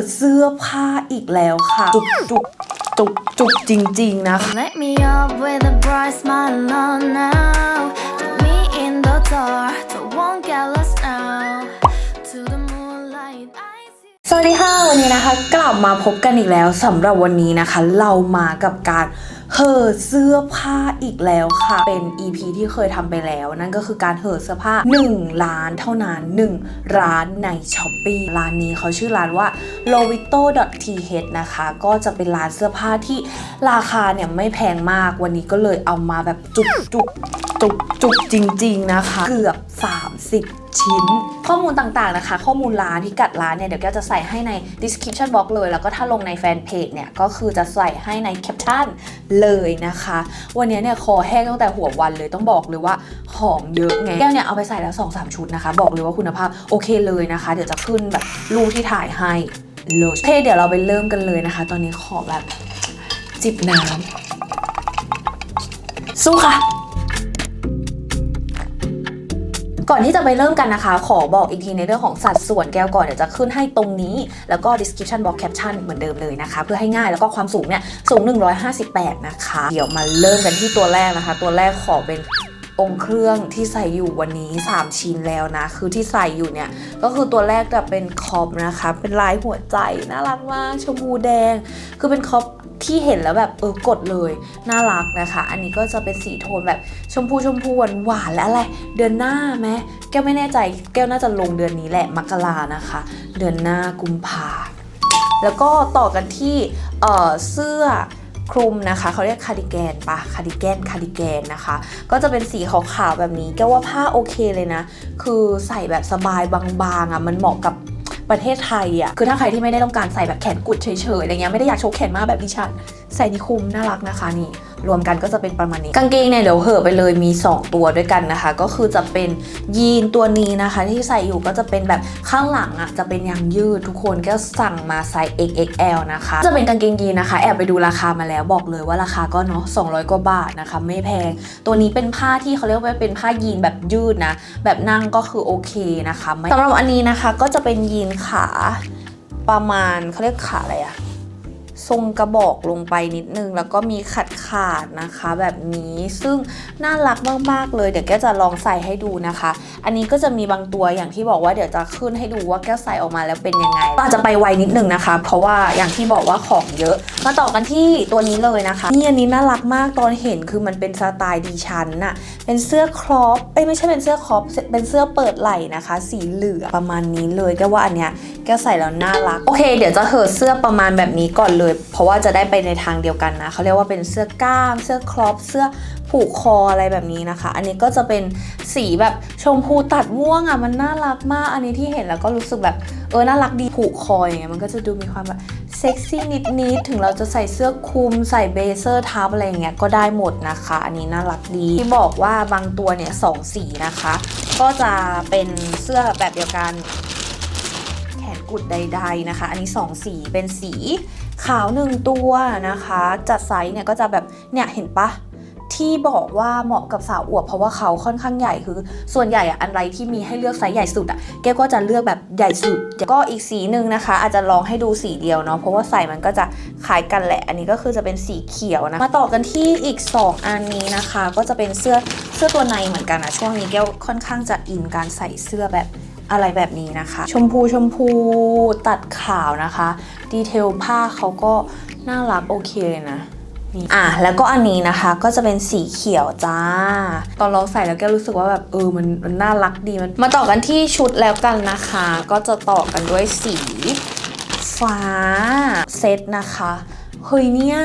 อะเสื้อผ้าอีกแล้วค่ะ จุกจุกจุกจุกจริง ๆ นะคะ Let me up with a bright smile on now. Put me in the dark, don't won't get lost now. To the moonlight, I see. สวัสดีค่ะ วันนี้นะคะ กลับมาพบกันอีกแล้วสำหรับวันนี้นะคะ เรามากับการ เห่อเสื้อผ้าอีกแล้วค่ะ เป็น EP ที่เคยทำไปแล้ว นั่นก็คือการเห่อเสื้อผ้า1ล้านเท่านั้น 1 ร้านใน s h อ p e e ร้านนี้เขาชื่อร้านว่า lovito.th นะคะ ก็จะเป็นร้านเสื้อผ้าที่ราคาเนี่ยไม่แพงมากวันนี้ก็เลยเอามาแบบจุกจุกจุกจุกจริง ๆ นะคะ เกือบ 30ชิ้นข้อมูลต่างๆนะคะ ข้อมูลร้านที่กัดร้านเนี่ย เดี๋ยวแก้วจะใส่ให้ใน description box เลย แล้วก็ถ้าลงในแฟนเพจเนี่ย ก็คือจะใส่ให้ในแคปชั่นเลยนะคะ วันนี้เนี่ยคอแห้งตั้งแต่หัววันเลยต้องบอกเลยว่าของเยอะไงแก้วเนี่ยเอาไปใส่แล้ว 2-3 ชุดนะคะ บอกเลยว่าคุณภาพโอเคเลยนะคะ เดี๋ยวจะขึ้นแบบรูปที่ถ่ายให้เลยโอเคเดี๋ยวเราไปเริ่มกันเลยนะคะ ตอนนี้ขอแบบจิบน้ำสู้ค่ะ ก่อนที่จะไปเริ่มกันนะคะ ขอบอกอีกทีในเรื่องของสัดส่วนแก้วก่อนเดี๋ยวจะขึ้นให้ตรงนี้ แล้วก็ description box caption เหมือนเดิมเลยนะคะ เพื่อให้ง่ายแล้วก็ความสูงเนี่ยสูง 158 นะคะ เดี๋ยวมาเริ่มกันที่ตัวแรกนะคะ ตัวแรกขอเป็น องค์เครื่องที่ใส่อยู่วันนี้ 3 ชิ้นแล้วนะ คือที่ใส่อยู่เนี่ย ก็คือตัวแรกจะเป็นคอปนะคะ เป็นลายหัวใจ น่ารักมาก ชมพูแดง คือเป็นคอปที่เห็นแล้วแบบเออกดเลย น่ารักนะคะ อันนี้ก็จะเป็นสีโทนแบบชมพูชมพูหวานหวานและอะไร เดือนหน้าไหมแก้วไม่แน่ใจ แก้วน่าจะลงเดือนนี้แหละมกรานะคะ เดือนหน้ากุมภาแล้วก็ต่อกันที่เออเสื้อ คลุมนะคะเขาเรียกคาร์ดิแกนปะคาร์ดิแกนคาร์ดิแกนนะคะ ก็จะเป็นสีขาวๆแบบนี้แก้ว่าผ้าโอเคเลยนะ คือใส่แบบสบายบางๆอะมันเหมาะกับประเทศไทยอะคือถ้าใครที่ไม่ได้ต้องการใส่แบบแขนกุดเฉยๆอะไรเงี้ยไม่ได้อยากโชว์แขนมากแบบดิฉันใส่นิคุมน่ารักนะคะนี่ รวมกันก็จะเป็นประมาณนี้ กางเกงเนี่ยเดี๋ยวเหอะไปเลยมี 2 ตัวด้วยกันนะคะ ก็คือจะเป็นยีนตัวนี้นะคะ ที่ใส่อยู่ก็จะเป็นแบบข้างหลังอะจะเป็นยางยืดทุกคนก็สั่งมาไซส์ XXL นะคะ จะเป็นกางเกงยีนนะคะ แอบไปดูราคามาแล้วบอกเลยว่าราคาก็เนาะ200 กว่าบาทนะคะ ไม่แพง ตัวนี้เป็นผ้าที่เขาเรียกว่าเป็นผ้ายีนแบบยืดนะ แบบนั่งก็คือโอเคนะคะสำหรับอันนี้นะคะก็จะเป็นยีนขาประมาณเขาเรียกขาอะไรอะ ทรงกระบอกลงไปนิดนึง แล้วก็มีขัดขาดนะคะ แบบนี้ซึ่งน่ารักมากๆเลย เดี๋ยวแก้จะลองใส่ให้ดูนะคะ อันนี้ก็จะมีบางตัวอย่างที่บอกว่าเดี๋ยวจะขึ้นให้ดูว่าแก้วใส่ออกมาแล้วเป็นยังไงก็อาจจะไปไวนิดนึงนะคะ เพราะว่าอย่างที่บอกว่าของเยอะ มาต่อกันที่ตัวนี้เลยนะคะนี่อันนี้น่ารักมากตอนเห็นคือมันเป็นสไตล์ดิฉันน่ะเป็นเสื้อครอปเอ้ยไม่ใช่เป็นเสื้อครอปเป็นเสื้อเปิดไหล่นะคะ สีเหลืองประมาณนี้เลยแก้ว่าอันเนี้ยแก้วใส่แล้วน่ารักโอเค เดี๋ยวจะเหอะเสื้อประมาณแบบนี้ก่อนเลยเพราะว่าจะได้ไปในทางเดียวกันนะเขาเรียกว่าเป็นเสื้อกล้าม เสื้อครอปเสื้อผูกคออะไรแบบนี้นะคะ อันนี้ก็จะเป็นสีแบบชมพูตัดม่วงอะมันน่ารักมาก อันนี้ที่เห็นแล้วก็รู้สึกแบบเออน่ารักดีผูกคออย่างเงี้ยมันก็จะดูมีความแบบเซ็กซี่นิดๆถึงเราจะใส่เสื้อคลุม ใส่เบเซอร์ทับอะไรอย่างเงี้ยก็ได้หมดนะคะ อันนี้น่ารักดีที่บอกว่าบางตัวเนี่ยสองสีนะคะ ก็จะเป็นเสื้อแบบเดียวกัน แขนกุดใดๆนะคะ อันนี้2สีเป็นสี ขาวหนึ่งตัวนะคะ จัดไซส์เนี่ยก็จะแบบเนี่ยเห็นปะที่บอกว่าเหมาะกับสาวอวบเพราะว่าเขาค่อนข้างใหญ่คือ ส่วนใหญ่อะอันไรที่มีให้เลือกไซส์ใหญ่สุดอะแกก็จะเลือกแบบใหญ่สุดก็อีกสีหนึ่งนะคะ อาจจะลองให้ดูสีเดียวเนาะเพราะว่าใส่มันก็จะคล้ายกันแหละ อันนี้ก็คือจะเป็นสีเขียวนะมาต่อกันที่อีก 2 อันนี้นะคะ ก็จะเป็นเสื้อเสื้อตัวในเหมือนกันนะช่วงนี้แกค่อนข้างจะอินการใส่เสื้อแบบ อะไรแบบนี้นะคะ ชมพูชมพูตัดขาวนะคะ ดีเทลผ้าเขาก็น่ารักโอเคเลยนะนี่อะแล้วก็อันนี้นะคะก็จะเป็นสีเขียวจ้า ตอนลองใส่แล้วแกรู้สึกว่าแบบเออมันมันน่ารักดีมันมาต่อกันที่ชุดแล้วกันนะคะ ก็จะต่อกันด้วยสีฟ้าเซตนะคะเฮ้ยเนี่ย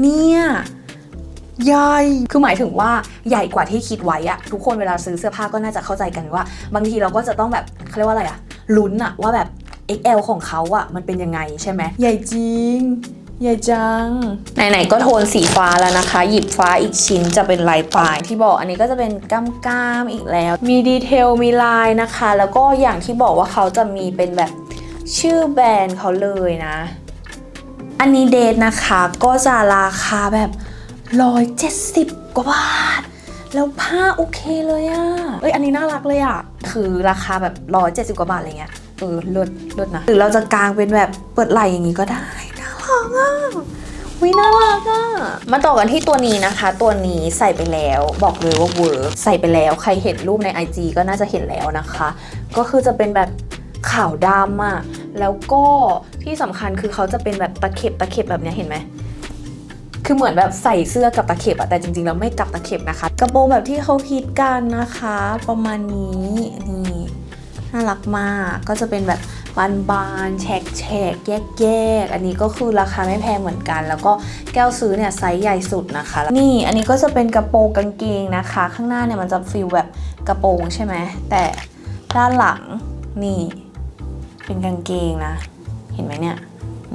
เนี่ย ใหญ่คือหมายถึงว่าใหญ่กว่าที่คิดไว้อะทุกคนเวลาซื้อเสื้อผ้าก็น่าจะเข้าใจกันว่า บางทีเราก็จะต้องแบบเขาเรียกว่าอะไรอะลุ้นอะว่าแบบ XL ของเขาอะมันเป็นยังไงใช่ไหมใหญ่จริงใหญ่จัง ไหนๆก็โทนสีฟ้าแล้วนะคะ หยิบฟ้าอีกชิ้นจะเป็นลายปลาย ที่บอกอันนี้ก็จะเป็นก้ามก้ามๆอีกแล้ว มีดีเทลมีลายนะคะ แล้วก็อย่างที่บอกว่าเขาจะมีเป็นแบบชื่อแบรนด์เขาเลยนะ อันนี้เดทนะคะก็จะราคาแบบ 170กว่าบาท แล้วผ้าโอเคเลยอะเอ้ยอันนี้น่ารักเลยอะคือราคาแบบ170กว่าบาทอะไรเงี้ย เออเลิศเลิศนะ หรือเราจะกางเป็นแบบเปิดไหล่อย่างนี้ก็ได้น่ารักอะวิน่ารักอะ มาต่อกันที่ตัวนี้นะคะ ตัวนี้ใส่ไปแล้วบอกเลยว่าเวิร์กใส่ไปแล้วใครเห็นรูปใน IG ก็น่าจะเห็นแล้วนะคะ ก็คือจะเป็นแบบขาวดำอะแล้วก็ที่สำคัญคือเขาจะเป็นแบบตะเข็บตะเข็บแบบนี้เห็นไหม คือเหมือนแบบใส่เสื้อกับตะเข็บอะแต่จริงๆแล้วไม่กับตะเข็บนะคะ กระโปรงแบบที่เขาฮิตกันนะคะ ประมาณนี้นี่น่ารักมากก็จะเป็นแบบบานๆแฉกแฉกๆแยกๆอันนี้ก็คือราคาไม่แพงเหมือนกัน แล้วก็แก้วซื้อเนี่ยไซส์ใหญ่สุดนะคะ นี่อันนี้ก็จะเป็นกระโปรงกางเกงนะคะ ข้างหน้าเนี่ยมันจะฟีลแบบกระโปรงใช่ไหมแต่ด้านหลังนี่เป็นกางเกงนะ เห็นไหมเนี่ย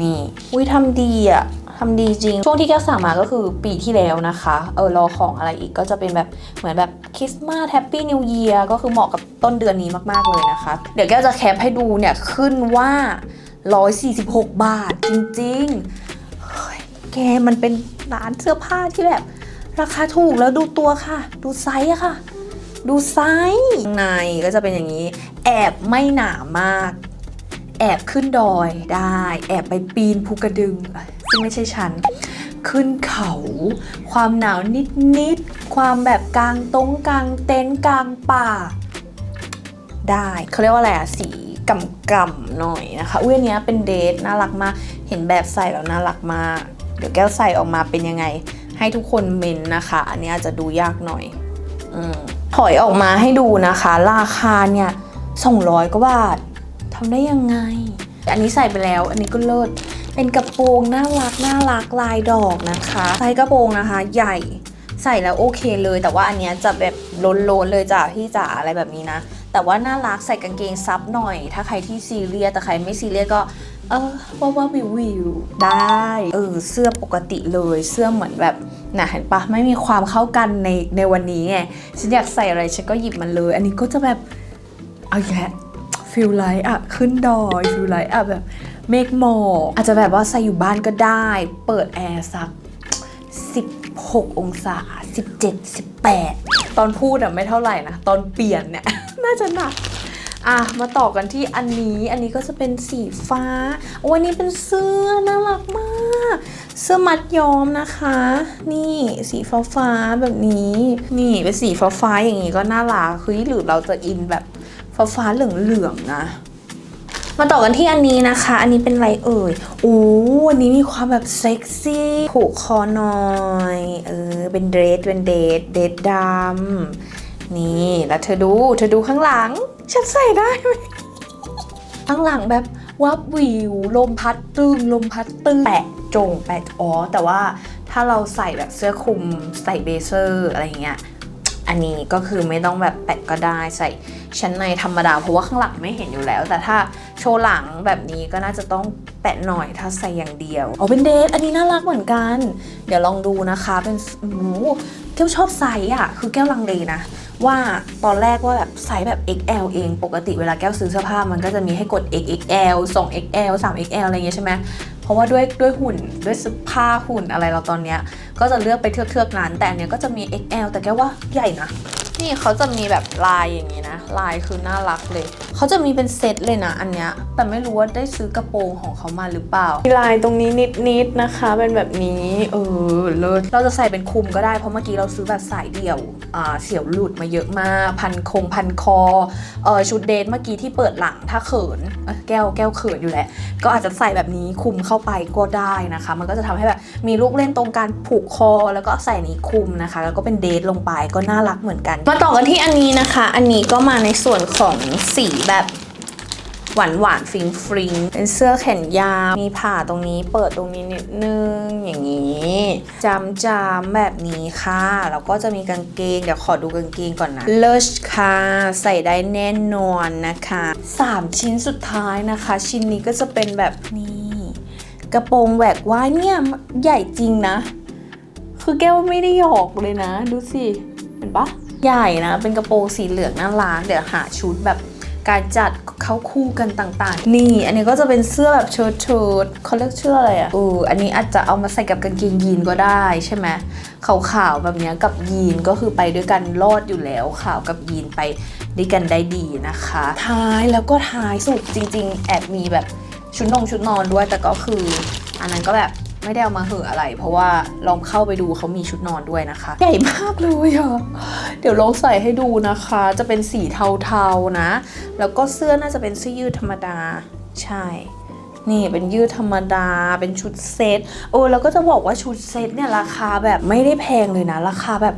นี่อุ้ยทำดีอะ ทำดีจริง ช่วงที่แก้วสั่งมาก็คือปีที่แล้วนะคะ เออรอของอะไรอีกก็จะเป็นแบบเหมือนแบบคริสต์มาสแฮปปี้นิวเยียร์ก็คือเหมาะกับต้นเดือนนี้มากๆเลยนะคะ เดี๋ยวแก้วจะแคปให้ดูเนี่ยขึ้นว่า 146 บาทจริงๆเฮ้ยแกมันเป็นร้านเสื้อผ้าที่แบบ ราคาถูกแล้วดูตัวค่ะ ดูไซส์อะค่ะ ดูไซส์ในก็จะเป็นอย่างนี้ แอบไม่หนามาก แอบขึ้นดอยได้ แอบไปปีนภูกระดึง ซึ่งไม่ใช่ฉัน ขึ้นเขา ความหนาวนิดๆ ความแบบกลางตรงกลางเต็นท์กลางป่า ได้เขาเรียกว่าอะไรอะสีกำกำหน่อยนะคะอุ้ยอันนี้เป็นเดทน่ารักมาก เห็นแบบใส่แล้วน่ารักมาก เดี๋ยวแก้วใส่ออกมาเป็นยังไง ให้ทุกคนเมนนะคะ อันนี้อาจจะดูยากหน่อยอืถอยออกมาให้ดูนะคะ ราคาเนี่ย200กว่าบาททำได้ยังไง อันนี้ใส่ไปแล้ว อันนี้ก็เลิศ เป็นกระโปรงน่ารักน่ารักลายดอกนะคะไซส์กระโปรงนะคะ ใหญ่ใส่แล้วโอเคเลย แต่ว่าอันเนี้ยจะแบบล้นๆเลยจ้ะพี่จ๋าอะไรแบบนี้นะ แต่ว่าน่ารักใส่กางเกงซับหน่อย ถ้าใครที่ซีเรียสแต่ใครไม่ซีเรียสก็เออว่าว่าวิววิวได้เออเสื้อปกติเลยเสื้อเหมือนแบบนะเห็นปะไม่มีความเข้ากันในในวันนี้ไงฉันอยากใส่อะไรฉันก็หยิบมันเลย อันนี้ก็จะแบบเอาแค่ฟิลไลท์อะขึ้นดอยฟิลไลท์อะแบบ เมฆหมอกอาจจะแบบว่าใส่อยู่บ้านก็ได้ เปิดแอร์สัก 16 องศา 17 18 ตอนพูดอะไม่เท่าไหร่นะ ตอนเปลี่ยนเนี่ย น่าจะหนักอะ มาต่อกันที่อันนี้ อันนี้ก็จะเป็นสีฟ้าโอ้อันนี้เป็นเสื้อน่ารักมาก เสื้อมัดย้อมนะคะ นี่สีฟ้าฟ้าแบบนี้ นี่เป็นสีฟ้าฟ้าอย่างนี้ก็น่ารักเฮ้ยหรือเราจะอินแบบฟ้าฟ้าเหลืองๆนะ มาต่อกันที่อันนี้นะคะ อันนี้เป็นอะไรเอ่ยโอ้อันนี้มีความแบบเซ็กซี่ผูกคอหน่อย เออ เป็นเดรส เป็นเดรส เดรสดำ นี่ แล้วเธอดู เธอดูข้างหลัง ฉันใส่ได้ไหมข้างหลังแบบวับวิว ลมพัดตึง ลมพัดตึง แปะจงแปะอ๋อ แต่ว่าถ้าเราใส่แบบเสื้อคลุม ใส่เบเซอร์อะไรเงี้ย อันนี้ก็คือไม่ต้องแบบแปะก็ได้ใส่ชั้นในธรรมดาเพราะว่าข้างหลังไม่เห็นอยู่แล้ว แต่ถ้าโชว์หลังแบบนี้ก็น่าจะต้องแปะหน่อยถ้าใส่อย่างเดียวอ๋อเป็นเดทอันนี้น่ารักเหมือนกัน เดี๋ยวลองดูนะคะเป็นโอ้โหแก้วชอบไซส์อะคือแก้วลังเลนะ ว่าตอนแรกว่าแบบไซส์แบบ XL เองปกติเวลาแก้วซื้อเสื้อผ้ามันก็จะมีให้กด XXL 2XL 3XL อะไรเงี้ยใช่ไหม เพราะว่าด้วยด้วยหุ่นด้วยเสื้อผ้าหุ่นอะไรเราตอนเนี้ยก็จะเลือกไปเทือกๆนั้น แต่อันเนี้ยก็จะมี XL แต่แกว่าใหญ่นะ นี่เขาจะมีแบบลายอย่างนี้นะ ลายคือน่ารักเลย เขาจะมีเป็นเซตเลยนะอันเนี้ย แต่ไม่รู้ว่าได้ซื้อกระโปรงของเขามาหรือเปล่า มีลายตรงนี้นิดๆนะคะ เป็นแบบนี้ เออ เลิศ เราจะใส่เป็นคลุมก็ได้ เพราะเมื่อกี้เราซื้อแบบสายเดี่ยว อ่า เสี่ยวหลุดมาเยอะมาก พันคงพันคอ เออชุดเดทเมื่อกี้ที่เปิดหลังถ้าเขินเอ้ยแก้วแก้วเขินอยู่แหละ ก็อาจจะใส่แบบนี้คลุมเข้าไปก็ได้นะคะ มันก็จะทำให้แบบมีลูกเล่นตรงการผูกคอ แล้วก็ใส่นี้คลุมนะคะ แล้วก็เป็นเดทลงไปก็น่ารักเหมือนกันมาต่อกันที่อันนี้นะคะ อันนี้ก็มาในส่วนของสีแบบหวานหวานๆฟิงฟริงเป็นเสื้อแขนยาว มีผ่าตรงนี้เปิดตรงนี้นิดนึง อย่างนี้จำจำแบบนี้ค่ะ แล้วก็จะมีกางเกง เดี๋ยวขอดูกางเกงก่อนนะเลิศค่ะ ใส่ได้แน่นอนนะคะสามชิ้นสุดท้ายนะคะ ชิ้นนี้ก็จะเป็นแบบนี้ กระโปรงแหวกว่ายเนี่ย ใหญ่จริงนะ คือแก้วไม่ได้หยอกเลยนะ ดูสิ เห็นปะ ใหญ่นะ เป็นกระโปรงสีเหลืองน่ารักเดี๋ยวหาชุดแบบการจัดเขาคู่กันต่างๆ นี่ อันนี้ก็จะเป็นเสื้อแบบเชิ้ตเชิ้ตเขาเรียกเสื้ออะไรอะ่ะเอออันนี้อาจจะเอามาใส่กับกางเกงยีนก็ได้ใช่ไหมขาวๆแบบเนี้ยกับยีนก็คือไปด้วยกันรอดอยู่แล้วขาวกับยีนไปด้วยกันได้ดีนะคะ ท้ายแล้วก็ท้ายสุดจริง ๆ แอบมีแบบชุดนงชุดนอนด้วยแต่ก็คือ อันนั้นก็แบบ ไม่ได้เอามาเหอะอะไร เพราะว่าลองเข้าไปดูเขามีชุดนอนด้วยนะคะ ใหญ่มากเลยอะเดี๋ยวลองใส่ให้ดูนะคะ จะเป็นสีเทาๆนะ แล้วก็เสื้อน่าจะเป็นเสื้อยืดธรรมดา ใช่นี่เป็นยืดธรรมดาเป็นชุดเซตโอ้แล้วก็จะบอกว่าชุดเซตเนี่ยราคาแบบไม่ได้แพงเลยนะ ราคาแบบ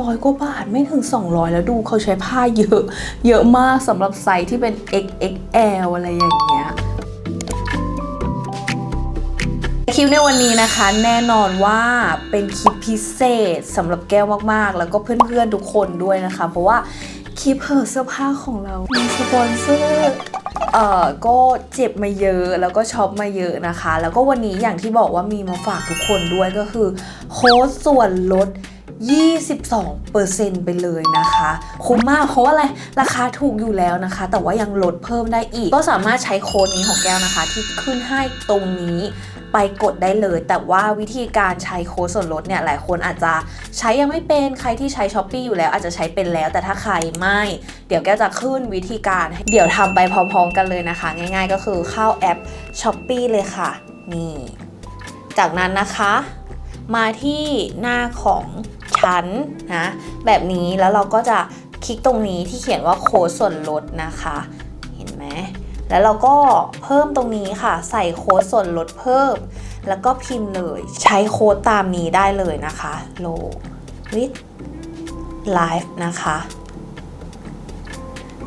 ร้อยกว่าบาทไม่ถึง 200 แล้วดูเขาใช้ผ้าเยอะ เยอะมากสำหรับไซส์ที่เป็น XXL อะไรอย่างเงี้ย คลิปในวันนี้นะคะแน่นอนว่าเป็นคลิปพิเศษสำหรับแก้วมากๆ แล้วก็เพื่อนๆทุกคนด้วยนะคะ เพราะว่าคลิปเหอเสื้อผ้าของเรา มีสปอนเซอร์เอ่อก็เจ็บมาเยอะแล้วก็ช็อปมาเยอะนะคะ แล้วก็วันนี้อย่างที่บอกว่ามีมาฝากทุกคนด้วยก็คือโค้ดส่วนลด 22%ไปเลยนะคะ คุ้มมากเพราะว่าอะไร ราคาถูกอยู่แล้วนะคะ แต่ว่ายังลดเพิ่มได้อีก ก็สามารถใช้โค้ดนี้ของแก้วนะคะ ที่ขึ้นให้ตรงนี้ ไปกดได้เลย แต่ว่าวิธีการใช้โค้ดส่วนลดเนี่ยหลายคนอาจจะใช้ยังไม่เป็นใครที่ใช้ s h อ p e e อยู่แล้วอาจจะใช้เป็นแล้ว แต่ถ้าใครไม่ เดี๋ยวแก้จะขึ้นวิธีการ เดี๋ยวทำไปพร้อมๆกันเลยนะคะ ง่าย ๆ ก็คือเข้าแอป s h อ p e e เลยค่ะ นี่ จากนั้นนะคะ มาที่หน้าของชั้นนะแบบนี้แล้วเราก็จะคลิกตรงนี้ที่เขียนว่าโค้ดส่วนลดนะคะ เห็นไหม แล้วเราก็เพิ่มตรงนี้ค่ะ ใส่โค้ดส่วนลดเพิ่ม แล้วก็พิมพ์เลยใช้โค้ดตามนี้ได้เลยนะคะ low with live นะคะ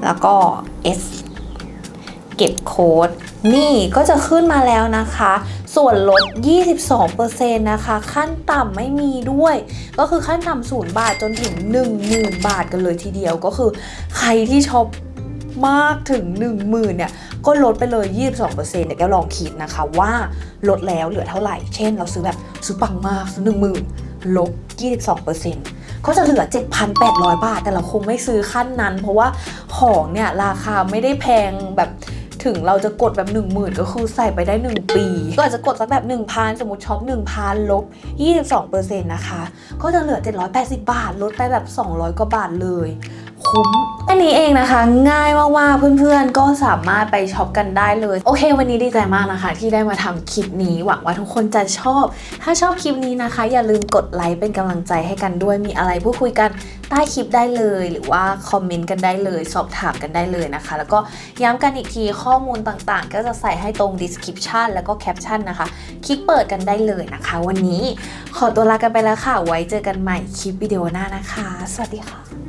แล้วก็ s เก็บโค้ดนี่ก็จะขึ้นมาแล้วนะคะ ส่วนลด 22%นะคะ ขั้นต่ำไม่มีด้วย ก็คือขั้นต่ำศูนย์บาทจนถึง 10,000 บาทกันเลยทีเดียวก็คือ ใครที่ช็อปมากถึง 10,000 เนี่ย ก็ลดไปเลย 22%เดี๋ยวแกลองคิดนะคะว่าลดแล้วเหลือเท่าไหร่ เช่นเราซื้อแบบซื้อปังมากซื้อ10,000ลบ 22%ก็จะเหลือ 7,800 บาท แต่เราคงไม่ซื้อขั้นนั้น เพราะว่าของเนี่ยราคาไม่ได้แพงแบบถึงเราจะกดแบบ 1 0,000 ก็คือใส่ไปได้ 1 ปี ก็อาจจะกดสักแบบ 1,000 สมมติช็อป 1,000 ลบ 22%นะคะ ก็จะเหลือ 780 บาท ลดไปแบบ 200 กว่าบาทเลยคุ้มอันนี้เองนะคะ ง่ายมากๆเพื่อนๆ ก็สามารถไปช็อปกันได้เลย โอเค วันนี้ดีใจมากนะคะ ที่ได้มาทำคลิปนี้หวังว่าทุกคนจะชอบ ถ้าชอบคลิปนี้นะคะ อย่าลืมกดไลค์เป็นกำลังใจให้กันด้วยมีอะไรพูดคุยกันใต้คลิปได้เลย หรือว่าคอมเมนต์กันได้เลย สอบถามกันได้เลยนะคะ แล้วก็ย้ำกันอีกทีข้อมูลต่างๆ ก็จะใส่ให้ตรง description แล้วก็ caption นะคะ คลิกเปิดกันได้เลยนะคะ วันนี้ขอตัวลากันไปแล้วค่ะ ไว้เจอกันใหม่คลิปวิดีโอหน้านะคะ สวัสดีค่ะ